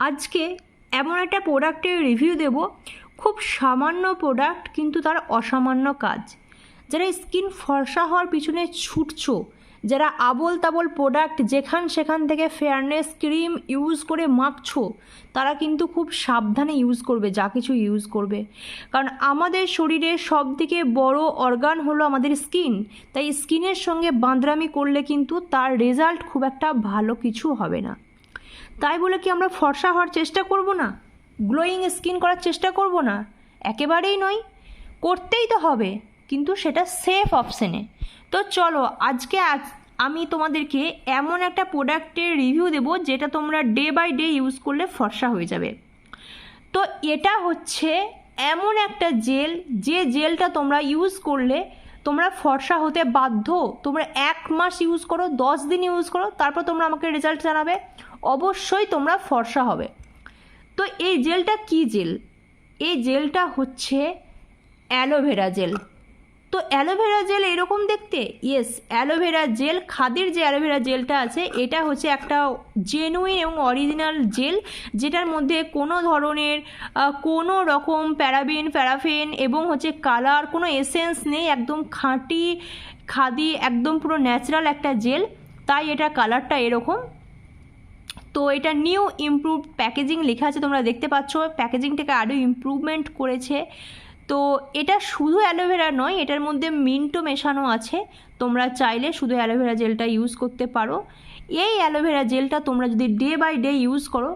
আজকে এমন একটা প্রোডাক্টের রিভিউ দেব। খুব সামান্য প্রোডাক্ট কিন্তু তার অসামান্য কাজ। যারা স্কিন ফর্সা হওয়ার পিছনে ছুটছো, যারা আবল তাবল প্রোডাক্ট যেখান সেখান থেকে ফেয়ারনেস ক্রিম ইউজ করে মাখছো, তারা কিন্তু খুব সাবধানে ইউজ করবে, যা কিছু ইউজ করবে। কারণ আমাদের শরীরের সব থেকে বড় অর্গান হলো আমাদের স্কিন তাই স্কিনের সঙ্গে বাঁদরামি করলে কিন্তু তার রেজাল্ট খুব একটা ভালো কিছু হবে না। তাই বলে কি আমরা ফর্সা হওয়ার চেষ্টা করব না? গ্লোয়িং স্কিন করার চেষ্টা করব না? একেবারেই নয়। করতেই তো হবে, কিন্তু সেটা সেফ অপশানে তো চলো, আজকে আজ আমি তোমাদেরকে এমন একটা প্রোডাক্টের রিভিউ দেবো, যেটা তোমরা ডে বাই ডে ইউজ করলে ফর্সা হয়ে যাবে। তো এটা হচ্ছে এমন একটা জেল যে জেলটা তোমরা ইউজ করলে তোমরা ফর্সা হতে বাধ্য। তোমরা এক মাস ইউজ করো, দশ দিন ইউজ করো, তারপর তোমরা আমাকে রেজাল্ট জানাবে। অবশ্যই তোমরা ফর্সা হবে। তো এই জেলটা কি জেল? এই জেলটা হচ্ছে অ্যালোভেরা জেল। তো অ্যালোভেরা জেল এরকম দেখতে? ইয়েস অ্যালোভেরা জেল, খাদির যে অ্যালোভেরা জেলটা আছে, এটা হচ্ছে একটা জেনুইন এবং অরিজিনাল জেল, যেটার মধ্যে কোনো ধরনের কোনো রকম প্যারাবিন প্যারাফিন এবং হচ্ছে কালার কোনো এসেন্স নেই, একদম খাঁটি, খাদি, একদম পুরো ন্যাচারাল একটা জেল। তাই এটা কালারটা এরকম। তো এটা নিউ ইমপ্রুভ প্যাকেজিং লেখা আছে, তোমরা দেখতে পাচ্ছ। প্যাকেজিংটাকে আরও ইমপ্রুভমেন্ট করেছে। তো এটা শুধু অ্যালোভেরা নয়, এটার মধ্যে মিন্টও মেশানো আছে। তোমরা চাইলে শুধু অ্যালোভেরা জেলটা ইউজ করতে পারো। এই অ্যালোভেরা জেলটা তোমরা যদি ডে বাই ডে ইউজ করো,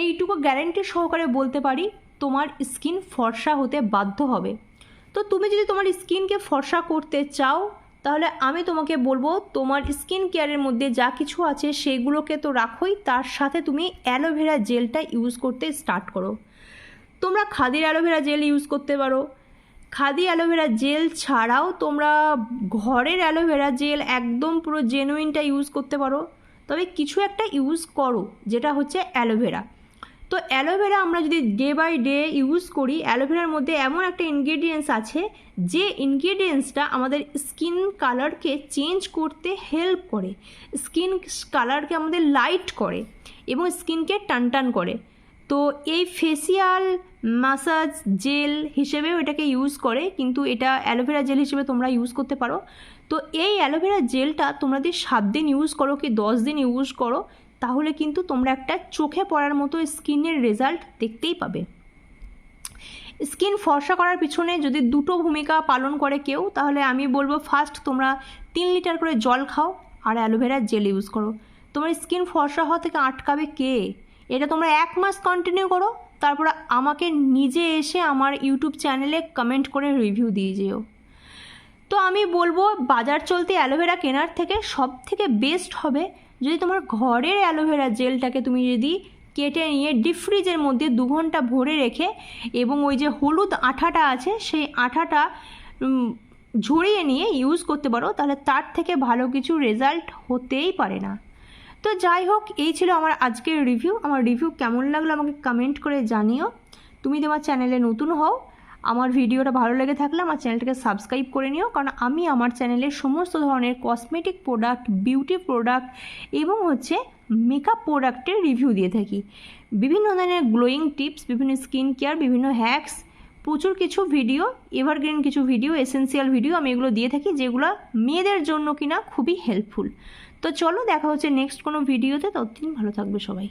এইটুকু গ্যারেন্টি সহকারে বলতে পারি, তোমার স্কিন ফর্সা হতে বাধ্য হবে। তো তুমি যদি তোমার স্কিনকে ফর্সা করতে চাও তাহলে আমি তোমাকে বলব, তোমার স্কিন কেয়ারের মধ্যে যা কিছু আছে সেগুলোকে তো রাখোই, তার সাথে তুমি অ্যালোভেরা জেলটা ইউজ করতে স্টার্ট করো। তোমরা খাদির অ্যালোভেরা জেল ইউজ করতে পারো। খাদি অ্যালোভেরা জেল ছাড়াও তোমরা ঘরের অ্যালোভেরা জেল একদম পুরো জেনুইনটা ইউজ করতে পারো। তবে কিছু একটা ইউজ করো, যেটা হচ্ছে অ্যালোভেরা তো অ্যালোভেরা আমরা যদি ডে বাই ডে ইউজ করি, অ্যালোভেরার মধ্যে এমন একটা ইনগ্রেডিয়েন্টস আছে যে ইনগ্রেডিয়েন্টসটা আমাদের স্কিন কালারকে চেঞ্জ করতে হেল্প করে। স্কিন কালারকে আমাদের লাইট করে এবং স্কিনকে টান টান করে। তো এই ফেসিয়াল মাসাজ জেল হিসেবেও এটাকে ইউজ করে, কিন্তু এটা অ্যালোভেরা জেল হিসেবে তোমরা ইউজ করতে পারো। তো এই অ্যালোভেরা জেলটা তোমরা যদি সাত দিন ইউজ করো কি দশ দিন ইউজ করো তাহলে কিন্তু তোমরা একটা চোখে পড়ার মতো স্কিনের রেজাল্ট দেখতেই পাবে। স্কিন ফর্সা করার পিছনে যদি দুটো ভূমিকা পালন করে কেউ, তাহলে আমি বলব ফার্স্ট তোমরা তিন লিটার করে জল খাও আর অ্যালোভেরা জেল ইউজ করো। তোমার স্কিন ফর্সা হওয়া থেকে আটকাবে কে? এটা তোমরা এক মাস কন্টিনিউ করো, তারপর আমাকে নিজে এসে আমার ইউটিউব চ্যানেলে কমেন্ট করে রিভিউ দিয়ে যেও। তো আমি বলব বাজার চলতে অ্যালোভেরা কেনার থেকে সব থেকে বেস্ট হবে যদি তোমার ঘরের অ্যালোভেরা জেলটাকে তুমি যদি কেটে নিয়ে ডিপ ফ্রিজের মধ্যে দু ঘণ্টা ভরে রেখে এবং ওই যে হলুদ আঠাটা আছে, সেই আঠাটা ঝরিয়ে নিয়ে ইউজ করতে পারো, তাহলে তার থেকে ভালো কিছু রেজাল্ট হতেই পারে না। তো যাই হোক, এই ছিল আমার আজকের রিভিউ আমার রিভিউ কেমন লাগল আমাকে কমেন্ট করে জানিও। তুমি তোমার চ্যানেলে নতুন হও আমার ভিডিওটা ভালো লেগে থাকলে আমার চ্যানেলটাকে সাবস্ক্রাইব করে নিও, কারণ আমি আমার চ্যানেলে সমস্ত ধরনের কসমেটিক প্রোডাক্ট বিউটি প্রোডাক্ট এবং হচ্ছে মেকআপ প্রোডাক্টের রিভিউ দিয়ে থাকি। বিভিন্ন ধরনের গ্লোয়িং টিপস বিভিন্ন স্কিন কেয়ার বিভিন্ন হ্যাক্স প্রচুর কিছু ভিডিও এভারগ্রিন কিছু ভিডিও এসেন্সিয়াল ভিডিও আমি এগুলো দিয়ে থাকি, যেগুলো মেয়েদের জন্য কিনা খুবই হেল্পফুল তো চলো দেখা হচ্ছে নেক্সট কোনো ভিডিওতে ততদিন ভালো থাকবে সবাই।